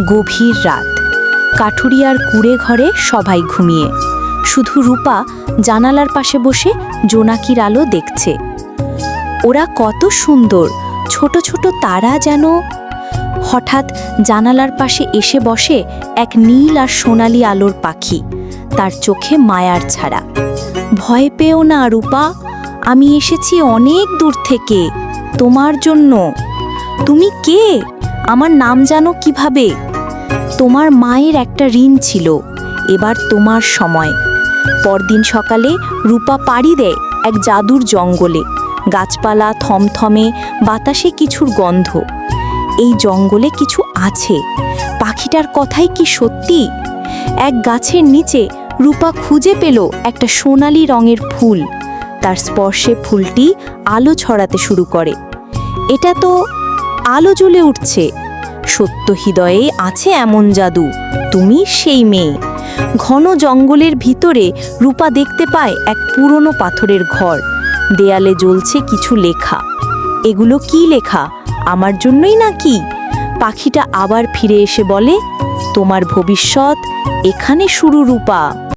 গভীর রাত। কাঠুরিয়ার কুড়ে ঘরে সবাই ঘুমিয়ে। শুধু রূপা জানালার পাশে বসে জোনাকির আলো দেখছে। ওরা কত সুন্দর, ছোট ছোট তারা যেন। হঠাৎ জানালার পাশে এসে বসে এক নীল আর সোনালি আলোর পাখি, তার চোখে মায়ার ছাড়া। ভয় পেও না রূপা, আমি এসেছি অনেক দূর থেকে। তোমার জন্য। তুমি কে? আমার নাম জানো কীভাবে? তোমার মায়ের একটা ঋণ ছিল, এবার তোমার সময়। পরদিন সকালে রূপা পাড়ি দেয় এক জাদুর জঙ্গলে। গাছপালা থমথমে, বাতাসে কিছুর গন্ধ। এই জঙ্গলে কিছু আছে, পাখিটার কথাই কি সত্যি? এক গাছের নিচে রূপা খুঁজে পেল একটা সোনালি রঙের ফুল। তার স্পর্শে ফুলটি আলো ছড়াতে শুরু করে। এটা তো আলো জ্বলে উঠছে। সত্য হৃদয়ে আছে এমন জাদু। তুমি সেই মেয়ে। ঘন জঙ্গলের ভিতরে রূপা দেখতে পায় এক পুরনো পাথরের ঘর। দেয়ালে জ্বলছে কিছু লেখা। এগুলো কি লেখা? আমার জন্যই নাকি? পাখিটা আবার ফিরে এসে বলে, তোমার ভবিষ্যৎ এখানে শুরু রূপা।